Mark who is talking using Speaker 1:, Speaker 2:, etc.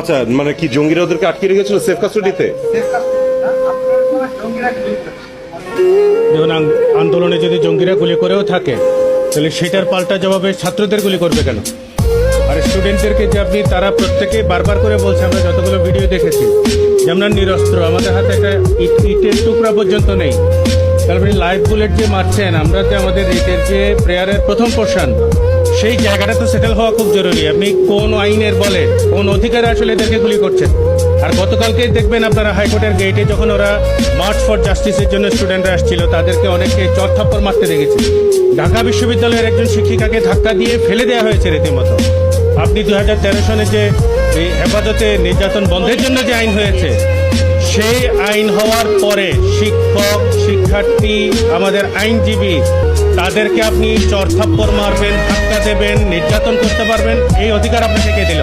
Speaker 1: আচ্ছা মানে কি জঙ্গিরা ওদেরকে আটকে রেখেছিল সেফ কাস্টডিতে
Speaker 2: যেমন আন্দোলনে যদি জঙ্গিরা গুলি করেও থাকে, তাহলে সেটার পাল্টা জবাবে ছাত্রদের গুলি করবে কেন? আর স্টুডেন্টদেরকে যে আপনি, তারা প্রত্যেকে বারবার করে বলছে, আমরা যতগুলো ভিডিও দেখেছি, যে আমরা নিরস্ত্র, আমাদের হাতে একটা ইট ইটের টুকরা পর্যন্ত নেই। তারপরে লাইভ বুলেট যে মারছেন, আমরা যে আমাদের ইটের যে প্রেয়ারের প্রথম পোর্শন সেই জায়গাটা তো সেটেল হওয়া খুব জরুরি। আপনি কোন আইনের বলে কোন অধিকারে আসলে এদেরকে গুলি করছেন? আর দেখবেন আপনারা হাইকোর্টের গেটে যখন ওরা মার্চ ফর জাস্টিসের জন্য স্টুডেন্টরা আসছিল, তাদেরকে অনেকে চর থাপ্পড় মারতে দেখেছি। ঢাকা বিশ্ববিদ্যালয়ের একজন শিক্ষিকাকে ধাক্কা দিয়ে ফেলে দেওয়া হয়েছে রীতিমতো। আপনি দু হাজার তেরো সনে যে এই হেফাজতে নির্যাতন বন্ধের জন্য যে আইন হয়েছে, সেই আইন হওয়ার পরে শিক্ষক শিক্ষার্থী আমাদের আইনজীবী, তাদেরকে আপনি চর থাপ্পড় মারবেন, ধাক্কা দেবেন, নির্যাতন করতে পারবেন, এই অধিকার আপনাকে কে দিল?